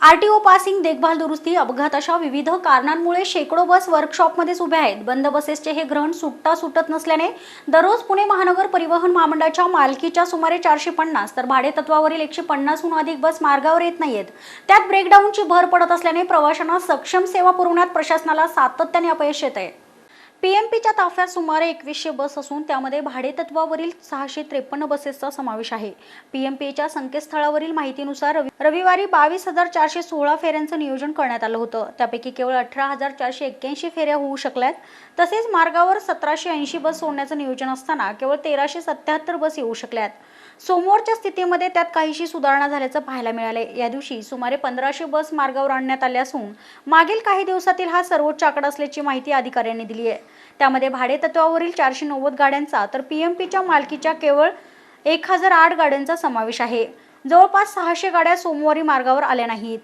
RTO passing देखभाल दुरुस्ती अपघात अशा विविध कारणांमुळे शेकडो बस वर्कशॉपमध्येच उभ्या आहेत. बंद बसेसचे हे ग्रहण सुटता सुटत नसल्याने दररोज पुणे महानगर परिवहन महामंडळाच्या मालकीच्या सुमारे चारशे पन्नास तर भाडे तत्वावरील एकशे पन्नासहून अधिक बस मार्गावर येत नाहीयेत. त्यात ब्रेकडाऊनची भर पडत असल्याने प्रवाशांना सक्षम सेवा पुरवण्यात प्रशासनाला सातत्याने अपयश येत आहे पीएमपीच्या ताफ्यात सुमारे एकवीसशे बस असून त्यामध्ये भाडेतत्वावरील सहाशे त्रेपन्न बसेसचा समावेश आहे. पीएमपीच्या संकेतस्थळावरील माहितीनुसार रवि- रविवारी बावीस हजार चारशे सोळा फेऱ्यांचं नियोजन करण्यात आलं होतं. त्यापैकी केवळ अठरा हजार चारशे एक्क्याऐंशी फेऱ्या होऊ शकल्यात. तसेच मार्गावर सतराशे ऐंशी बस सोडण्याचं नियोजन असताना केवळ तेराशे सत्याहत्तर बस येऊ शकल्यात. सोमवारच्या स्थितीमध्ये त्यात काहीशी सुधारणा झाल्याचं पाहायला मिळाले या दिवशी सुमारे पंधराशे बस मार्गावर आणण्यात आल्या असून मागील काही दिवसातील हा सर्वोच्च आकडा असल्याची माहिती अधिकाऱ्यांनी दिली आहे. त्यामध्ये भाडेतत्वावरील चारशे नव्वद गाड्यांचा तर पी एम पीच्या मालकीच्या केवळ एक हजार आठ गाड्यांचा समावेश आहे. जवळपास सहाशे गाड्या सोमवारी मार्गावर आल्या नाहीत.